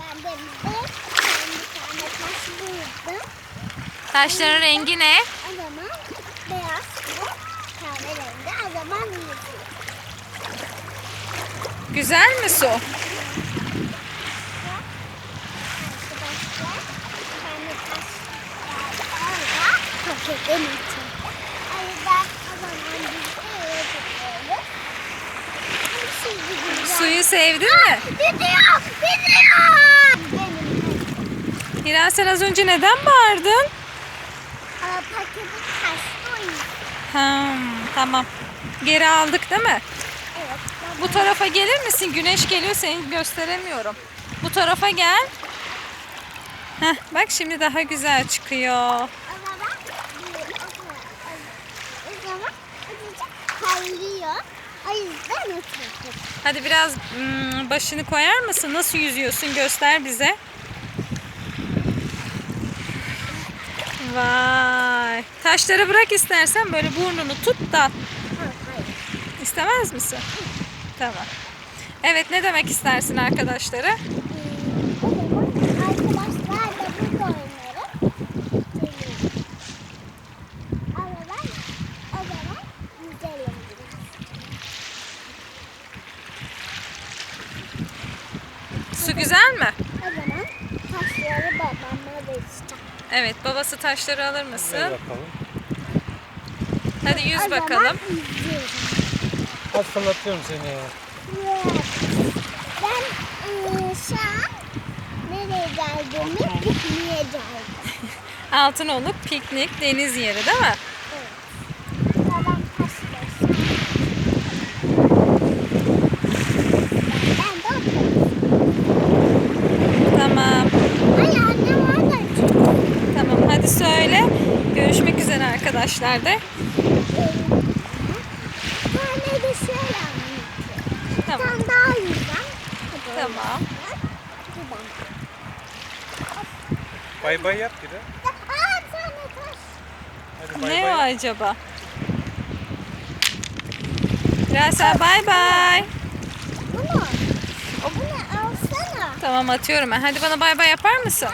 Ben denizde bir tane taş buldum. Taşların rengi ne? O zaman beyaz bu kahverengi. O zaman yüzüyor. Güzel mi su? Arkadaşlar bir tane taş geldi orada poşetin içinde. O yüzden o zaman biz de eve gidiyoruz. Şimdi gidiyoruz. Suyu sevdin mi? Gidiyor! Benim Hiran sen az önce neden bağırdın? Aa, paketi taştı o yüzden. Hmm, tamam. Geri aldık değil mi? Evet. Bu tarafa gelir misin? Güneş geliyor seni gösteremiyorum. Bu tarafa gel. Heh, bak şimdi daha güzel çıkıyor. Hadi biraz hmm, başını koyar mısın? Nasıl yüzüyorsun? Göster bize. Vay. Taşları bırak istersen böyle burnunu tut da. İstemez misin? Tamam. Evet ne demek istersin arkadaşlara? Su güzel mi? O zaman taşları babama vereceğim. Evet babası taşları alır mısın? Ver bakalım. Hadi yüz O bakalım. Hadi fırlatıyorum seni ya. Ben eee, şu an nereye geldiğimi pikniğe geldim. Altınoluk piknik deniz yeri değil mi? Arkadaşlar. Bir tane de şöyle anlatayım. Bir Tamam. tane daha yüzden. Tamam. Bay bay yap bir de. Aa bir tane taş. Hadi bay Ne o bay. acaba? Birazdan bay bay. Bunu. Bunu alsana. Tamam atıyorum ben. Hadi bana bay bay yapar mısın?